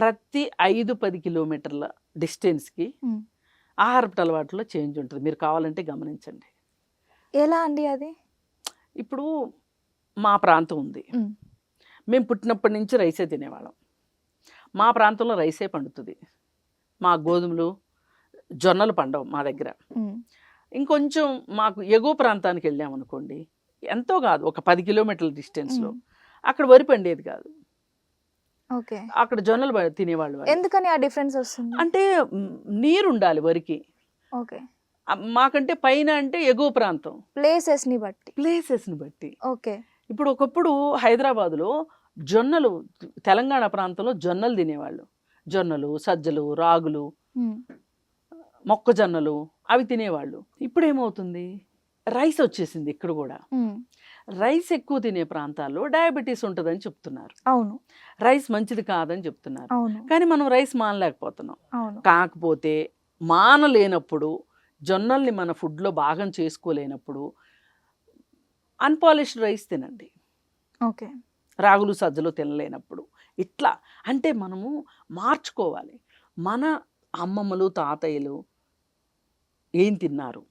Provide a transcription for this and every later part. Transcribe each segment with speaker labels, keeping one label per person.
Speaker 1: ప్రతి ఐదు పది కిలోమీటర్ల డిస్టెన్స్కి. ఆహారపు అలవాట్లో చేంజ్ ఉంటుంది. మీరు కావాలంటే గమనించండి.
Speaker 2: ఎలా అండి అది?
Speaker 1: ఇప్పుడు మా ప్రాంతం ఉంది.
Speaker 2: మ్మ్.
Speaker 1: పుట్టినప్పటి నుంచి రైసే తినేవాళ్ళం. మా ప్రాంతంలో రైసే పండుతుంది. మా గోధుమలు జొన్నలు పండవు మా దగ్గర. ఇంకొంచెం మాకు ఎగువ ప్రాంతానికి వెళ్ళామనుకోండి ఎంతో కాదు ఒక పది కిలోమీటర్ల డిస్టెన్స్లో. అక్కడ వరి పండేది కాదు.
Speaker 2: ఓకే.
Speaker 1: అక్కడ జొన్నలు తినేవాళ్ళు వాళ్ళు.
Speaker 2: ఎందుకని ఆ డిఫరెన్స్ వస్తుంది?
Speaker 1: అంటే నీరు ఉండాలి వరికి.
Speaker 2: ఓకే.
Speaker 1: మాకంటే పైన అంటే ఎగువ ప్రాంతం.
Speaker 2: ప్లేసెస్ని బట్టి.
Speaker 1: ప్లేసెస్ని బట్టి.
Speaker 2: ఓకే.
Speaker 1: ఇప్పుడు ఒకప్పుడు హైదరాబాదులో జొన్నలు తెలంగాణ ప్రాంతంలో జొన్నలు తినేవాళ్ళు. జొన్నలు సజ్జలు రాగులు. మొక్కజొన్నలు అవి తినేవాళ్ళు. ఇప్పుడు ఏమవుతుంది రైస్ వచ్చేసింది ఇక్కడ కూడా. రైస్ ఎక్కువ తినే ప్రాంతాల్లో డయాబెటీస్ ఉంటుందని చెప్తున్నారు.
Speaker 2: అవును.
Speaker 1: రైస్ మంచిది కాదని చెప్తున్నారు.
Speaker 2: అవును.
Speaker 1: కానీ మనం రైస్ మానలేకపోతున్నాం. కాకపోతే మానలేనప్పుడు జొన్నల్ని మన ఫుడ్లో భాగం చేసుకోలేనప్పుడు అన్పాలిష్డ్ రైస్ తినండి.
Speaker 2: ఓకే.
Speaker 1: రాగులు సజ్జలు తినలేనప్పుడు. ఇట్లా. అంటే మనము మార్చుకోవాలి. మన అమ్మమ్మలు తాతయ్యలు ఏం తిన్నారు?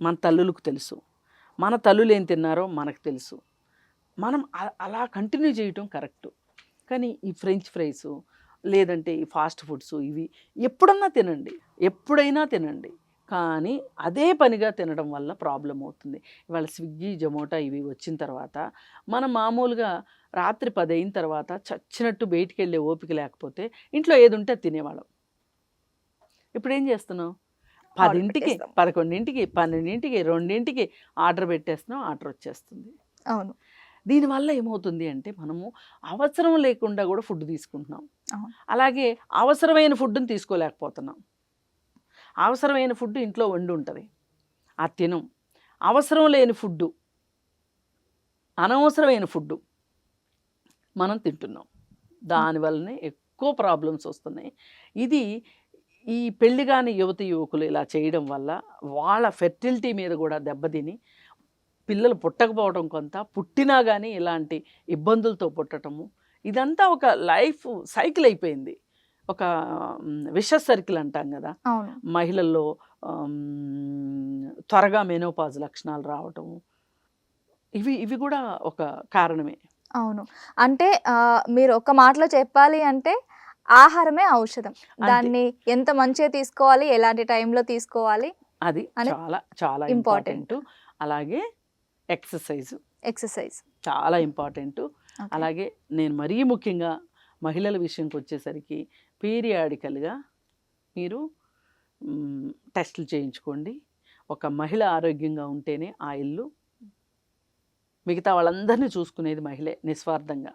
Speaker 1: మన తల్లులకు తెలుసు. మన తల్లులు ఏం తిన్నారో మనకు తెలుసు. మనం అలా కంటిన్యూ చేయటం కరెక్ట్. కానీ ఈ ఫ్రెంచ్ ఫ్రైస్ లేదంటే ఈ ఫాస్ట్ ఫుడ్స్ ఇవి ఎప్పుడన్నా తినండి. ఎప్పుడైనా తినండి. కానీ అదే పనిగా తినడం వల్ల ప్రాబ్లం అవుతుంది. ఇవాళ స్విగ్గీ జొమాటో ఇవి వచ్చిన తర్వాత మనం మామూలుగా రాత్రి పది అయిన తర్వాత చచ్చినట్టు బయటికి వెళ్ళే ఓపిక లేకపోతే ఇంట్లో ఏది ఉంటే అది తినేవాళ్ళం. ఇప్పుడు ఏం చేస్తున్నాం? పదింటికి. పదకొండింటికి పన్నెండింటికి రెండింటికి ఆర్డర్ పెట్టేస్తున్నాం ఆర్డర్ వచ్చేస్తుంది.
Speaker 2: అవును.
Speaker 1: దీనివల్ల ఏమవుతుంది అంటే మనము అవసరం లేకుండా కూడా ఫుడ్ తీసుకుంటున్నాం. అలాగే అవసరమైన ఫుడ్ని తీసుకోలేకపోతున్నాం. అవసరమైన ఫుడ్ ఇంట్లో వండి ఉంటుంది. అది తినం. అవసరం లేని ఫుడ్డు అనవసరమైన ఫుడ్డు మనం తింటున్నాం. దానివల్లనే ఎక్కువ ప్రాబ్లమ్స్ వస్తున్నాయి. ఇది ఈ పెళ్ళి కాని యువత యువకులు ఇలా చేయడం వల్ల వాళ్ళ ఫెర్టిలిటీ మీద కూడా దెబ్బతిని పిల్లలు పుట్టకపోవడం కొంత పుట్టినా కానీ ఇలాంటి ఇబ్బందులతో పుట్టటము ఇదంతా ఒక లైఫ్ సైకిల్ అయిపోయింది. ఒక విష సర్కిల్ అంటాం కదా. మహిళల్లో త్వరగా మెనోపాజ్ లక్షణాలు రావటము ఇవి ఇవి కూడా ఒక కారణమే.
Speaker 2: అవును. అంటే మీరు ఒక మాటలో చెప్పాలి అంటే ఆహారమే ఔషధం. దాన్ని ఎంత మంచిగా తీసుకోవాలి ఎలాంటి టైంలో తీసుకోవాలి
Speaker 1: అది చాలా చాలా. ఇంపార్టెంట్. అలాగే ఎక్సర్సైజ్.
Speaker 2: ఎక్సర్సైజ్.
Speaker 1: చాలా ఇంపార్టెంట్. అలాగే నేను మరీ ముఖ్యంగా మహిళల విషయంకి వచ్చేసరికి పీరియాడికల్గా మీరు టెస్టులు చేయించుకోండి. ఒక మహిళ ఆరోగ్యంగా ఉంటేనే ఆ ఇల్లు మిగతా వాళ్ళందరినీ చూసుకునేది మహిళే నిస్వార్థంగా.